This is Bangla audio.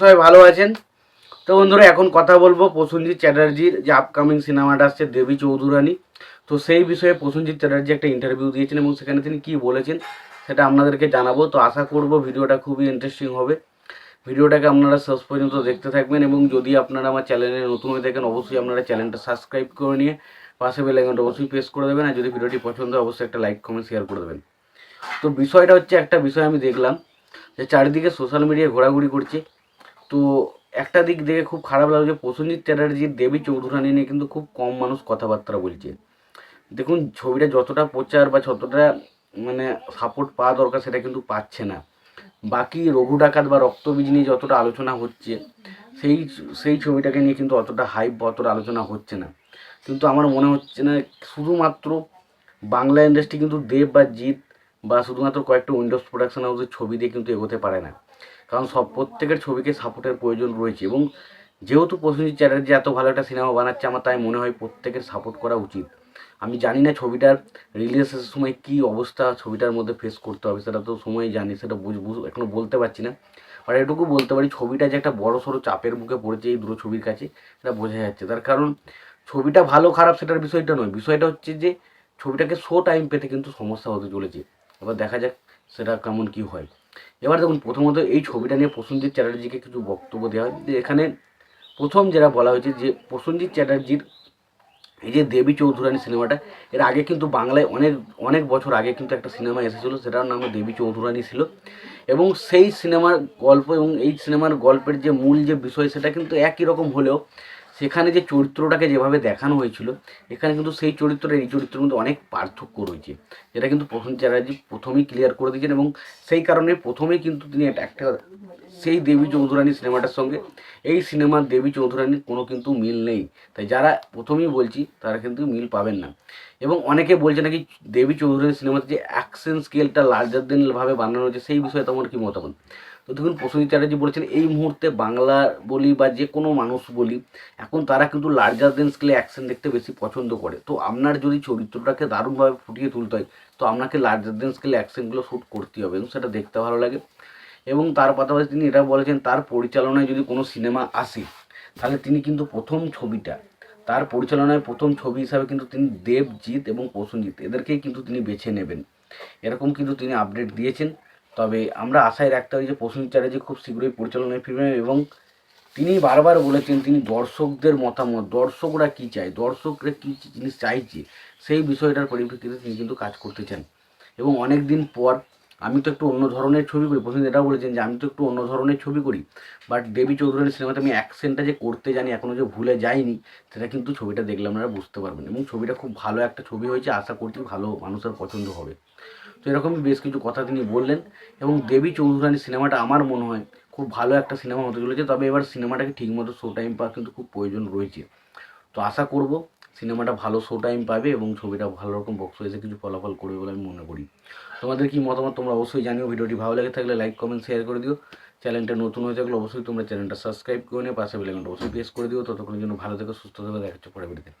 সবাই ভালো আছেন? তো বন্ধুরা, এখন কথা বলব প্রসেনজিৎ চ্যাটার্জির যে আপকামিং সিনেমাটা আসছে দেবী চৌধুরানী। তো সেই বিষয়ে প্রসেনজিৎ চ্যাটার্জি একটা ইন্টারভিউ দিয়েছেন এবং সেখানে তিনি কী বলেছেন সেটা আপনাদেরকে জানাব। তো আশা করব ভিডিওটা খুবই ইন্টারেস্টিং হবে। ভিডিওটাকে আপনারা শেষ পর্যন্ত দেখতে থাকবেন এবং যদি আপনারা আমার চ্যানেলে নতুন হয়ে থাকেন, অবশ্যই আপনারা চ্যানেলটা সাবস্ক্রাইব করে নিয়ে পাশে বেল অবশ্যই প্রেস করে দেবেন। আর যদি ভিডিওটি পছন্দ হয়, অবশ্যই একটা লাইক কমেন্ট শেয়ার করে দেবেন। তো বিষয়টা হচ্ছে একটা বিষয় আমি দেখলাম যে চারিদিকে সোশ্যাল মিডিয়ায় ঘোরাঘুরি করছে। তো একটা দিক দেখে খুব খারাপ লাগছে প্রসেনজিৎ চ্যাটার্জির দেবী চৌধুরানী নিয়ে কিন্তু খুব কম মানুষ কথাবার্তা বলছে। দেখুন, ছবিটা যতটা প্রচার বা যতটা মানে সাপোর্ট পাওয়া দরকার সেটা কিন্তু পাচ্ছে না। বাকি রঘু ডাকাত বা রক্তবীজ নিয়ে যতটা আলোচনা হচ্ছে, সেই সেই ছবিটাকে নিয়ে কিন্তু অতটা হাইপ বা অতটা আলোচনা হচ্ছে না। কিন্তু আমার মনে হচ্ছে না, শুধুমাত্র বাংলা ইন্ডাস্ট্রি কিন্তু দেব বা জিৎ বা শুধুমাত্র কয়েকটা উইন্ডোজ প্রোডাকশন হাউসের ছবি দিয়ে কিন্তু এগোতে পারে না। কারণ সব প্রত্যেকের ছবিকে সাপোর্টের প্রয়োজন রয়েছে এবং যেহেতু প্রসেনজিৎ চ্যাটার্জি এত ভালো একটা সিনেমা বানাচ্ছে, আমার তাই মনে হয় প্রত্যেকের সাপোর্ট করা উচিত। আমি জানি না ছবিটার রিলিজের সময় কী অবস্থা ছবিটার মধ্যে ফেস করতে হবে, সেটা তো সময় জানি, সেটা বুঝ, বুঝ- এখনও বলতে পারছি না। আর এটুকু বলতে পারি, ছবিটা যে একটা বড় সড়ো চাপের মুখে পড়েছে এই দুটো ছবির কাছে, সেটা বোঝা যাচ্ছে। তার কারণ ছবিটা ভালো খারাপ সেটার বিষয়টা নয়, বিষয়টা হচ্ছে যে ছবিটাকে শো টাইম পেতে কিন্তু সমস্যা হতে চলেছে। এবার দেখা যাক সেটা কেমন কী হয়। এবার দেখুন প্রথমত এই ছবিটা নিয়ে প্রসেনজিৎ চ্যাটার্জিকে কিছু বক্তব্য দেওয়া হয় যে এখানে প্রথম যেটা বলা হয়েছে যে প্রসেনজিৎ চ্যাটার্জির এই যে দেবী চৌধুরানী সিনেমাটা, এর আগে কিন্তু বাংলায় অনেক অনেক বছর আগে কিন্তু একটা সিনেমা এসেছিল, সেটার নাম দেবী চৌধুরানী ছিল। এবং সেই সিনেমার গল্প এবং এই সিনেমার গল্পের যে মূল যে বিষয়, সেটা কিন্তু একই রকম হলেও সেখানে যে চরিত্রটাকে যেভাবে দেখানো হয়েছিল, এখানে কিন্তু সেই চরিত্রের, এই চরিত্রের মধ্যে অনেক পার্থক্য রয়েছে। যেটা কিন্তু প্রথম চ্যাটার্জি প্রথমেই ক্লিয়ার করে দিয়েছেন এবং সেই কারণে প্রথমেই কিন্তু তিনি একটা সেই দেবী চৌধুরানী সিনেমাটার সঙ্গে, এই সিনেমার দেবী চৌধুরানীর কোনো কিন্তু মিল নেই। তাই যারা প্রথমেই বলছি, তারা কিন্তু মিল পাবেন না। এবং অনেকে বলছে নাকি দেবী চৌধুরানী সিনেমাতে যে অ্যাকশন স্কেলটা লার্জার দেন ভাবে বানানো হয়েছে, সেই বিষয়ে তোমার কি মতামত? তো দেখুন, প্রসেনজিৎ চ্যাটার্জি বলেছেন, এই মুহূর্তে বাংলা বলি বা যে কোনো মানুষ বলি, এখন তারা কিন্তু লার্জার দেন স্কেলে অ্যাকশন দেখতে বেশি পছন্দ করে। তো আপনার যদি চরিত্রটাকে দারুণভাবে ফুটিয়ে তুলতে হয়, তো আপনাকে লার্জার দেন স্কেলে অ্যাকশনগুলো শ্যুট করতেই হবে এবং সেটা দেখতে ভালো লাগে। এবং তার পাশাপাশি তিনি এটা বলেছেন, তার পরিচালনায় যদি কোনো সিনেমা আসে, তাহলে তিনি কিন্তু প্রথম ছবিটা, তার পরিচালনায় প্রথম ছবি হিসাবে কিন্তু তিনি দেবজিৎ এবং প্রসেনজিৎ, এদেরকেই কিন্তু তিনি বেছে নেবেন। এরকম কিন্তু তিনি আপডেট দিয়েছেন। তবে আমরা আশায় রাখতে পারি যে প্রসূন চ্যাটার্জি খুব শীঘ্রই পরিচালনায় ফিরবেন এবং তিনি বারবার বলেছেন তিনি দর্শকদের মতামত, দর্শকরা কি চায়, দর্শকরা কী জিনিস চাইছে, সেই বিষয়টার পরিপ্রেক্ষিতে তিনি কিন্তু কাজ করতে চান। এবং অনেক দিন পর আমি তো একটু অন্য ধরনের ছবি করি। প্রথমে এটাও বলেছেন যে আমি তো একটু অন্য ধরনের ছবি করি। বাট দেবী চৌধুরীর সিনেমাতে আমি অ্যাকশনটা যে করতে জানি এখনও যে ভুলে যাইনি, সেটা কিন্তু ছবিটা দেখলে আপনারা বুঝতে পারবেন। এবং ছবিটা খুব ভালো একটা ছবি হয়েছে, আশা করছি ভালো মানুষের পছন্দ হবে। তো এরকমই বেশ কিছু কথা তিনি বললেন। এবং দেবী চৌধুরানী সিনেমাটা আমার মনে হয় খুব ভালো একটা সিনেমা হতে চলেছে। তবে এবার সিনেমাটাকে ঠিকমতো শো টাইম পাওয়া কিন্তু খুব প্রয়োজন রয়েছে। তো আশা করব সিনেমাটা ভালো শো টাইম পাবে এবং ছবিটা ভালো রকম বক্স এসে কিছু ফলাফল করবে বলে আমি মনে করি। তোমাদের কি মতামত তোমরা অবশ্যই জানিও। ভিডিওটি ভালো লাগে থাকলে লাইক কমেন্ট শেয়ার করে দিও। চ্যানেলটা নতুন হয়ে থাকলে অবশ্যই তোমরা চ্যানেলটা সাবস্ক্রাইব করে নিয়ে পাশে বেলাইকনটা অবশ্যই প্রেস করে দিও। ততক্ষণের জন্য ভালো থেকে, সুস্থ থাকবে দেখাচ্ছে পরে ভিডিওতে